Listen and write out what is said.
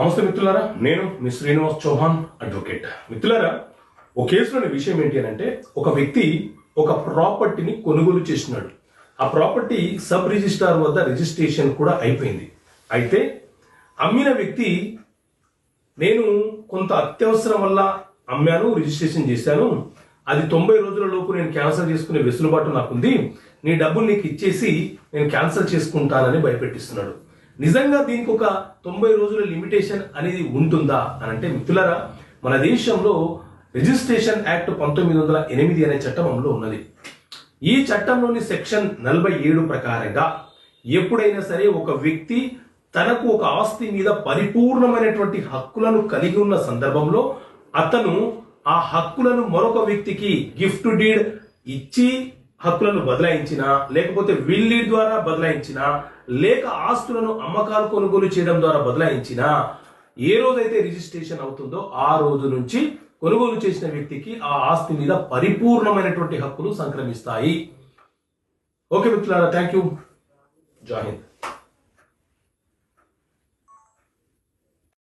నమస్తే మిత్రులారా నేను మీ శ్రీనివాస్ చౌహాన్ అడ్వకేట్ మిత్రులారా ఒక కేసులోని విషయం ఏంటి అని అంటే ఒక వ్యక్తి ఒక ప్రాపర్టీని కొనుగోలు చేసినాడు. ఆ ప్రాపర్టీ సబ్ రిజిస్ట్రార్ వద్ద రిజిస్ట్రేషన్ కూడా అయిపోయింది. అయితే అమ్మిన వ్యక్తి నేను కొంత అత్యవసరం వల్ల అమ్మాను రిజిస్ట్రేషన్ చేశాను. అది తొంభై రోజుల లోపు నేను క్యాన్సిల్ చేసుకునే వెసులుబాటు నాకుంది. నీ డబ్బులు నీకు ఇచ్చేసి నేను క్యాన్సిల్ చేసుకుంటానని భయపెట్టిస్తున్నాడు. నిజంగా దీనికి ఒక తొంభై రోజుల లిమిటేషన్ అనేది ఉంటుందా అని అంటే మిత్రులరా మన దేశంలో రిజిస్ట్రేషన్ యాక్ట్ పంతొమ్మిది వందల ఎనిమిది అనే చట్టం అమలు ఉన్నది. ఈ చట్టంలోని సెక్షన్ నలభై ఏడు ప్రకారంగా ఎప్పుడైనా సరే ఒక వ్యక్తి తనకు ఒక ఆస్తి మీద పరిపూర్ణమైనటువంటి హక్కులను కలిగి ఉన్న సందర్భంలో అతను ఆ హక్కులను మరొక వ్యక్తికి గిఫ్ట్ డీడ్ ఇచ్చి హక్కులను బదలాయించినా లేకపోతే విల్ ద్వారా బదలాయించినా లేక ఆస్తులను అమ్మకాలు కొనుగోలు చేయడం ద్వారా బదలాయించినా ఏ రోజైతే రిజిస్ట్రేషన్ అవుతుందో ఆ రోజు నుంచి కొనుగోలు చేసిన వ్యక్తికి ఆ ఆస్తి మీద పరిపూర్ణమైనటువంటి హక్కులు సంక్రమిస్తాయి. ఓకే మిత్రులారా థ్యాంక్ యూ జాహింద్